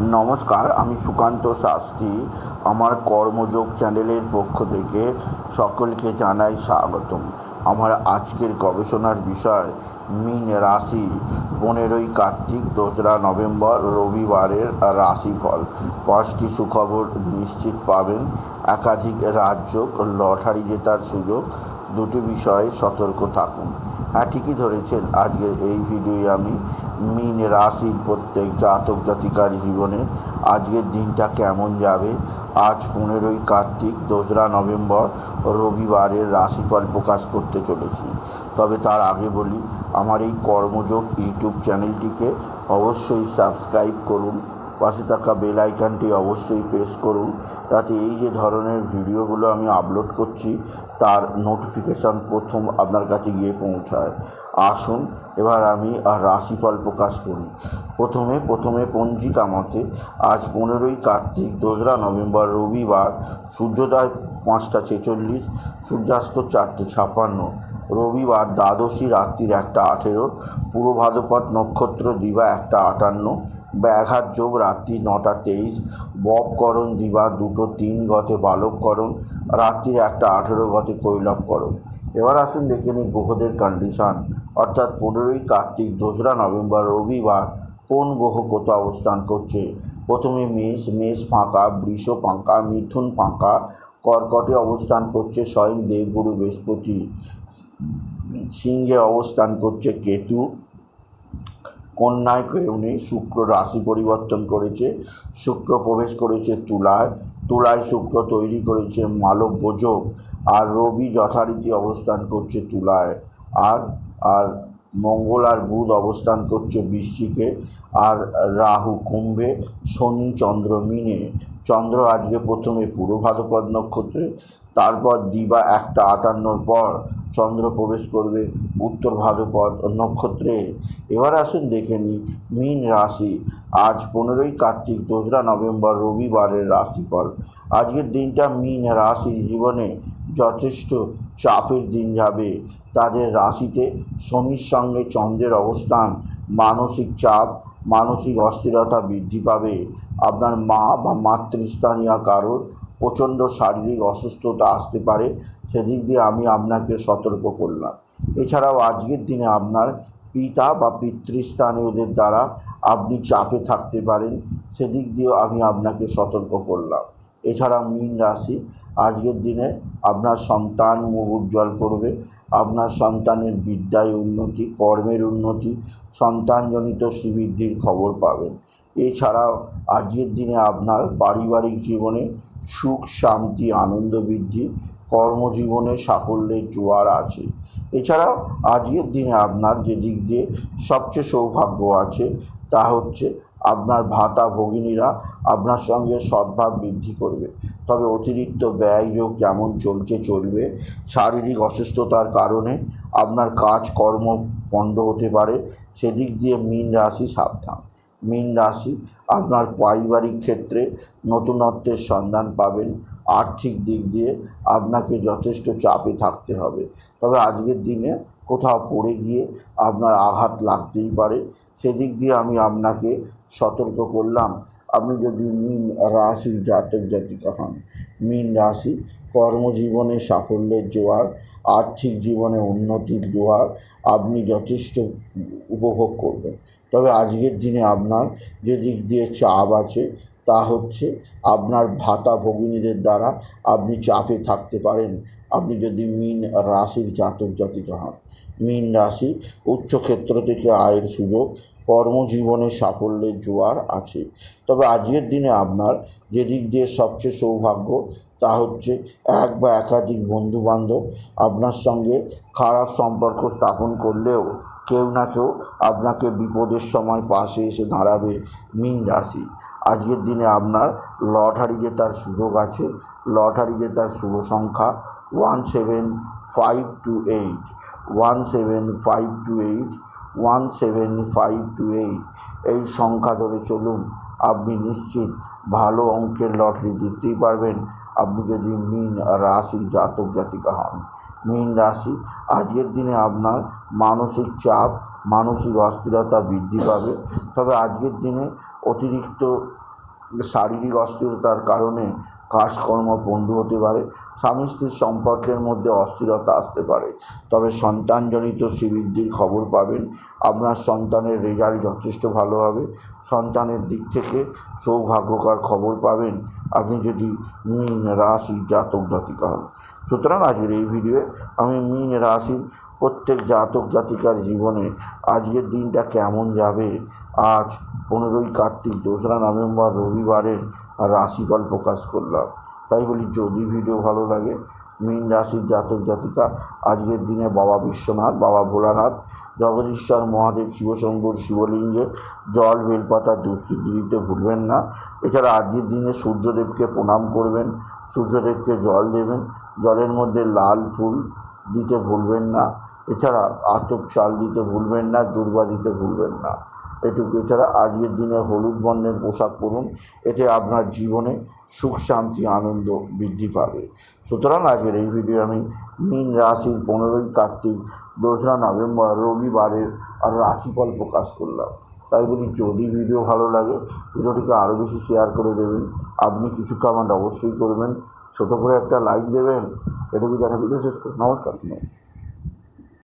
নমস্কার, আমি সুকান্ত শাস্ত্রী। আমার কর্মযোগ চ্যানেলের পক্ষ থেকে সকলকে জানাই স্বাগতম। আমার আজকের গবেষণার বিষয়, মিন রাশি। পনেরোই কার্তিক, দোসরা নভেম্বর, রবিবারের রাশিফল। পাঁচটি সুখবর নিশ্চিত পাবেন। একাধিক রাজ্য লটারি জেতার সুযোগ। দুটি বিষয়ে সতর্ক থাকুন। হ্যাঁ ঠিকই ধরেছেন। আজকের এই ভিডিওয়ে আমি মিন রাশির প্রত্যেক জাতক জাতিকার জীবনে আজকের দিনটা কেমন যাবে? আজ পনেরোই কার্তিক, দোসরা নভেম্বর, রবিবারের রাশিফল প্রকাশ করতে চলেছি। তবে তার আগে বলি, আমার এই কর্মযোগ ইউটিউব চ্যানেলটিকে অবশ্যই সাবস্ক্রাইব করুন। পাশে থাকা বেল আইকনটি অবশ্যই প্রেস করুন যাতে এই যে ধরনের ভিডিওগুলো আমি আপলোড করছি, তার নোটিফিকেশান প্রথম আপনার কাছে গিয়ে পৌঁছায়। আসুন, এবার আমি আর রাশিফল প্রকাশ করি। প্রথমে প্রথমে পঞ্জিকা মতে আজ পনেরোই কার্তিক, দোসরা নভেম্বর, রবিবার, সূর্যোদয় পাঁচটা ছেচল্লিশ, সূর্যাস্ত চারটে ছাপান্ন, রবিবার দ্বাদশী রাত্রির একটা আঠেরো, পূর্ব নক্ষত্র দিবা একটা আটান্ন ব্যাঘাত যোগ রাত্রি নটা তেইশ। ববকরণ দিবা দুটো তিন গতে বালককরণ রাত্রির একটা আঠেরো গতে কৈলবকরণ এবার আসুন দেখে নিই গ্রহদের কন্ডিশন অর্থাৎ পনেরোই কার্তিক, দোসরা নভেম্বর, রবিবার কোন গ্রহ কোথাও অবস্থান করছে? প্রথমে মেষ মেষ ফাঁকা, বৃষ ফাঁকা, মিথুন ফাঁকা, কর্কটে অবস্থান করছে, স্বয়ং দেবগুরু বৃহস্পতি, সিংহে অবস্থান করছে, কেতু। কন্যায় কেউ নেই শুক্র রাশি পরিবর্তন করেছে, শুক্র প্রবেশ করেছে তুলায় তুলায় শুক্র তৈরি করেছে মালব্য যোগ আর রবি যথারীতি অবস্থান করছে তুলায়, আর আর মঙ্গল আর বুধ অবস্থান করছে বৃশ্চিকে, আর রাহু কুম্ভে, শনি চন্দ্র মিনে। চন্দ্র আজকে প্রথমে পূর্ব ভাদ্রপদ নক্ষত্রে, তারপর দিবা একটা আটান্নর পর চন্দ্র প্রবেশ করবে উত্তর ভাদ্রপদ নক্ষত্রে। এবার আসুন দেখে নিই মীন রাশি। আজ পনেরোই কার্তিক, দোসরা নভেম্বর, রবিবারের রাশিফল। আজকের দিনটা মীন রাশির জীবনে যথেষ্ট চাপের দিন যাবে। তাদের রাশিতে শনির সঙ্গে চন্দ্রের অবস্থান। মানসিক চাপ, মানসিক অস্থিরতা বৃদ্ধি পাবে। আপনার মা বা মাতৃস্থানীয় কারোর প্রচণ্ড শারীরিক অসুস্থতা আসতে পারে। সেদিক দিয়ে আমি আপনাকে সতর্ক করলাম। এছাড়াও আজকের দিনে আপনার পিতা বা পিতৃস্থানীয়দের দ্বারা আপনি চাপে থাকতে পারেন। সেদিক দিয়েও আমি আপনাকে সতর্ক করলাম। এছাড়া মীন রাশি। আজকের দিনে আপনার সন্তান মুখ উজ্জ্বল করবে, আপনার সন্তানের বিদ্যায় উন্নতি, কর্মের উন্নতি, সন্তানজনিত শ্রীবৃদ্ধির খবর পাবেন। এছাড়াও আজকের দিনে আপনার পারিবারিক জীবনে সুখ, শান্তি, আনন্দ বৃদ্ধি, কর্মজীবনে সাফল্যের জোয়ার আছে। এছাড়াও আজকের দিনে আপনার যে দিক দিয়ে সবচেয়ে সৌভাগ্য আছে তা হচ্ছে আপনার ভাতা ভগিনীরা আপনার সঙ্গে সদ্ভাব বৃদ্ধি করবে। তবে অতিরিক্ত ব্যয়যোগ যেমন চলছে, চলবে। শারীরিক অসুস্থতার কারণে আপনার কাজকর্ম পণ্ড হতে পারে। সেদিক দিয়ে মীন রাশি সাবধান। মীন রাশি আপনার পারিবারিক ক্ষেত্রে নতুনত্বের সন্ধান পাবেন। আর্থিক দিক দিয়ে আপনাকে যথেষ্ট চাপে থাকতে হবে। তবে আজকের দিনে কোথাও পড়ে গিয়ে আপনার আঘাত লাগতেই পারে। সেদিক দিয়ে আমি আপনাকে সতর্ক করলাম। আপনি যদি মীন রাশির জাতক, জাতিকা হন, মীন রাশি, কর্মজীবনে সাফল্যের জোয়ার, আর্থিক জীবনে উন্নতির জোয়ার, আপনি যথেষ্ট উপভোগ করবেন। তবে আজকের দিনে আপনার যে দিক দিয়ে চাপ আছে, তা হচ্ছে আপনার ভাতা ভগিনীদের দ্বারা আপনি চাপে থাকতে পারেন। আপনি যদি মীন রাশির জাতক জাতিকা হন, মীন রাশি উচ্চক্ষেত্র থেকে আয়ের সুযোগ, কর্মজীবনে সাফল্যের জোয়ার আছে। তবে আজকের দিনে আপনার যে দিক দিয়ে সবচেয়ে সৌভাগ্য, তা হচ্ছে এক বা একাধিক বন্ধুবান্ধব আপনার সঙ্গে খারাপ সম্পর্ক স্থাপন করলেও কেউ না কেউ আপনাকে বিপদের সময় পাশে এসে দাঁড়াবে মীন রাশি। আজকের দিনে আপনার লটারি জেতার সুযোগ আছে, লটারি জেতার শুভ সংখ্যা one seven five two eight one seven five two eight one seven five two eight এই সংখ্যা ধরে চলুন, আপনি নিশ্চিত ভালো অঙ্কের লটারি জিততেই পারবেন। আপনি যদি মীন রাশির জাতক জাতিকা হন। মীন রাশি, আজকের দিনে আপনার মানসিক চাপ, মানসিক অস্থিরতা বৃদ্ধি পাবে। তবে আজকের দিনে অতিরিক্ত শারীরিক অস্থিরতার কারণে কাজকর্ম বন্ধ হতে পারে, স্বামী স্ত্রীর সম্পর্কের মধ্যে অস্থিরতা আসতে পারে। তবে সন্তানজনিত শ্রীবৃদ্ধির খবর পাবেন। আপনার সন্তানের রেজাল্ট যথেষ্ট ভালো হবে। সন্তানের দিক থেকে সৌভাগ্যকর খবর পাবেন। আপনি যদি মীন রাশির জাতক জাতিকা হন। সুতরাং আজকের এই ভিডিওয়ে আমি মীন রাশির প্রত্যেক জাতক জাতিকার জীবনে আজকের দিনটা কেমন যাবে? আজ পনেরোই কার্তিক, দোসরা নভেম্বর, রবিবারের রাশিফল প্রকাশ করলাম। তাই বলি, যদি ভিডিও ভালো লাগে, মীন রাশির জাতক জাতিকা, আজকের দিনে বাবা বিশ্বনাথ, বাবা ভোলানাথ, জগদীশ্বর মহাদেব শিবশঙ্কর শিবলিঙ্গে, জল, বেলপাতা দুস্থিতি দিতে ভুলবেন না। এছাড়া আজকের দিনে সূর্যদেবকে প্রণাম করবেন, সূর্যদেবকে জল দেবেন, জলের মধ্যে লাল ফুল দিতে ভুলবেন না। এছাড়া আতপ চাল দিতে ভুলবেন না, দুর্বা দিতে ভুলবেন না। এটুকু এছাড়া আজকের দিনে হলুদ বর্ণের পোশাক পরুন। এতে আপনার জীবনে সুখ, শান্তি, আনন্দ বৃদ্ধি পাবে। সুতরাং আজকের এই ভিডিও আমি মীন রাশির পনেরোই কার্তিক, দোসরা নভেম্বর, রবিবারের আর রাশিফল প্রকাশ করলাম। তাই বলি, যদি ভিডিও ভালো লাগে ভিডিওটিকে আরও বেশি শেয়ার করে দেবেন। আপনি কিছু কমেন্ট অবশ্যই করবেন। ছোটো করে একটা লাইক দেবেন। এটুকু জানা ভিডিও শেষ করুন নমস্কার।